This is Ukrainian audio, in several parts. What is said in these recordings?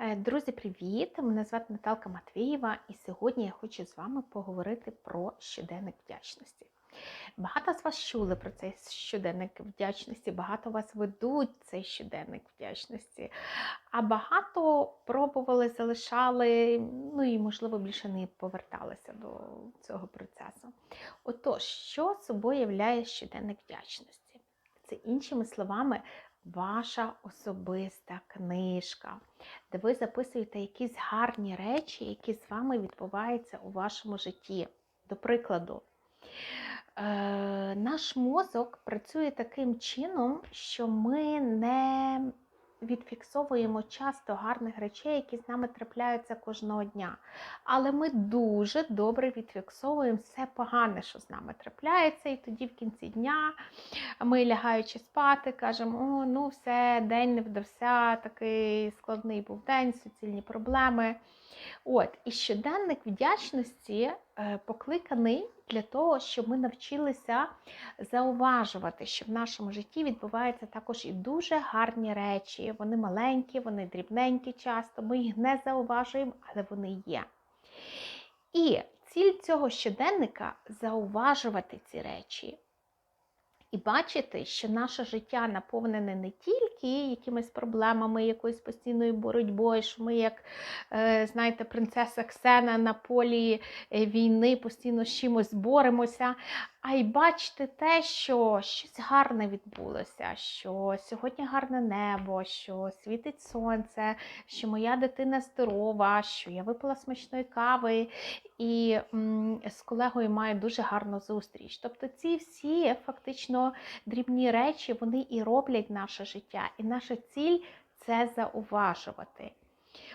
Е, Друзі, привіт! Мене звати Наталка Матвієва, і сьогодні я хочу з вами поговорити про щоденник вдячності. Багато з вас чули про цей щоденник вдячності, багато вас ведуть цей щоденник вдячності, а багато пробували, залишали, ну і, можливо, більше не поверталися до цього процесу. Отож, що собою являє щоденник вдячності? Це іншими словами ваша особиста книжка, де ви записуєте якісь гарні речі, які з вами відбуваються у вашому житті. До прикладу, е, наш мозок працює таким чином, що ми не відфіксовуємо часто гарних речей, які з нами трапляються кожного дня. Але ми дуже добре відфіксовуємо все погане, що з нами трапляється, і тоді в кінці дня ми лягаючи спати, кажемо, о, ну все, день не вдався, такий складний був день, суцільні проблеми. От, І щоденник вдячності покликаний для того, щоб ми навчилися зауважувати, що в нашому житті відбуваються також і дуже гарні речі. Вони маленькі, вони дрібненькі часто, ми їх не зауважуємо, але вони є. І ціль цього щоденника зауважувати ці речі. І бачити, що наше життя наповнене не тільки якимись проблемами, якоюсь постійною боротьбою, що ми, як е, знаєте, принцеса Ксена на полі е, війни постійно з чимось боремося, а й бачити те, що щось гарне відбулося, що сьогодні гарне небо, що світить сонце, що моя дитина здорова, що я випила смачної кави і м, з колегою маю дуже гарну зустріч. Тобто ці всі фактично дрібні речі вони і роблять наше життя, і наша ціль це зауважувати.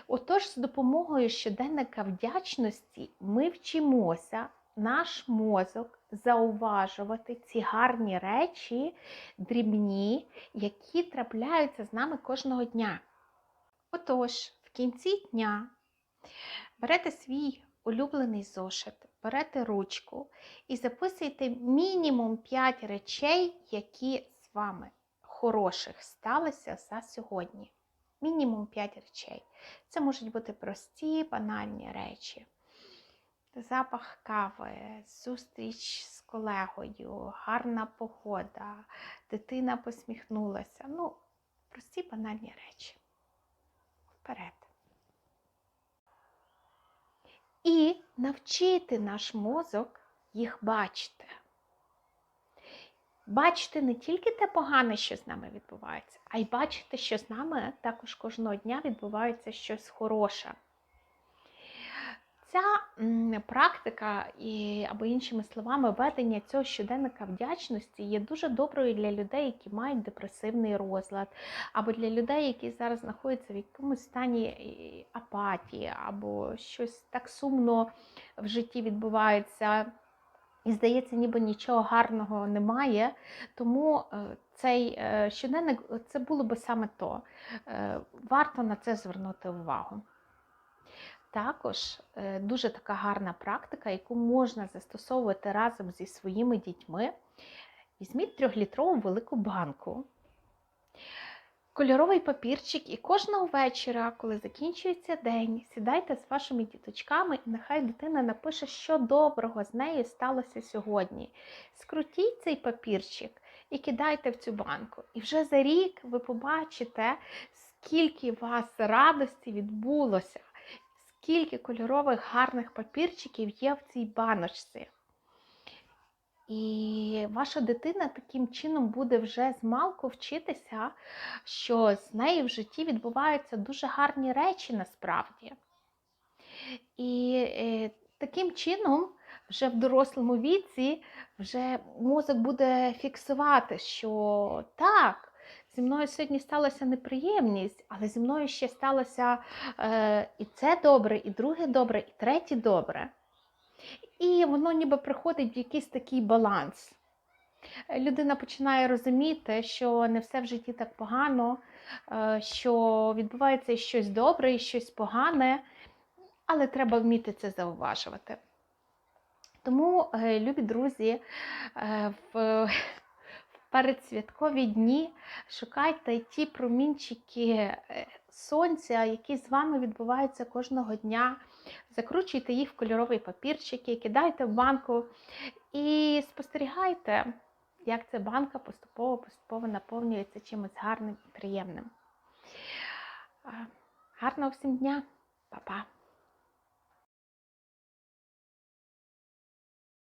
Отож, з допомогою щоденника вдячності ми вчимося наш мозок зауважувати ці гарні речі, дрібні, які трапляються з нами кожного дня. Отож, в кінці дня берете свій улюблений зошит, берете ручку і записуйте мінімум 5 речей, які з вами хороших сталися за сьогодні. Мінімум 5 речей. Це можуть бути прості, банальні речі запах кави, зустріч з колегою, гарна погода, дитина посміхнулася. Ну, прості банальні речі. Вперед. І навчити наш мозок їх бачити. Бачити не тільки те погане, що з нами відбувається, а й бачити, що з нами також кожного дня відбувається щось хороше. Ця практика, і, або іншими словами, ведення цього щоденника вдячності є дуже доброю для людей, які мають депресивний розлад, або для людей, які зараз знаходяться в якомусь стані е, апатії, або щось так сумно в житті відбувається. І здається, ніби нічого гарного немає. Тому е, цей е, щоденник це було би саме то. Варто на це звернути увагу. Також е, дуже така гарна практика, яку можна застосовувати разом зі своїми дітьми. Візьміть трьохлітрову велику банку, кольоровий папірчик, і кожного вечора, коли закінчується день, сідайте з вашими діточками, і нехай дитина напише, що доброго з нею сталося сьогодні. Скрутіть цей папірчик і кидайте в цю банку. І вже за рік ви побачите, скільки у вас радості відбулося скільки кольорових гарних папірчиків є в цій баночці. І ваша дитина таким чином буде вже змалку вчитися, що з нею в житті відбуваються дуже гарні речі насправді. І е, таким чином, вже в дорослому віці, вже мозок буде фіксувати, що так, зі мною сьогодні сталася неприємність, але зі мною ще сталося е, і це добре, і друге добре, і третє добре. І воно ніби приходить в якийсь такий баланс. Людина починає розуміти, що не все в житті так погано, е, що відбувається щось добре, і щось погане, але треба вміти це зауважувати. Тому, е, любі друзі, е, в передсвяткові дні шукайте ті промінчики е, сонця, які з вами відбуваються кожного дня. Закручуйте їх в кольоровий папірчики, кидайте в банку і спостерігайте, як ця банка поступово-поступово наповнюється чимось гарним і приємним. Гарного всім дня, Па-па!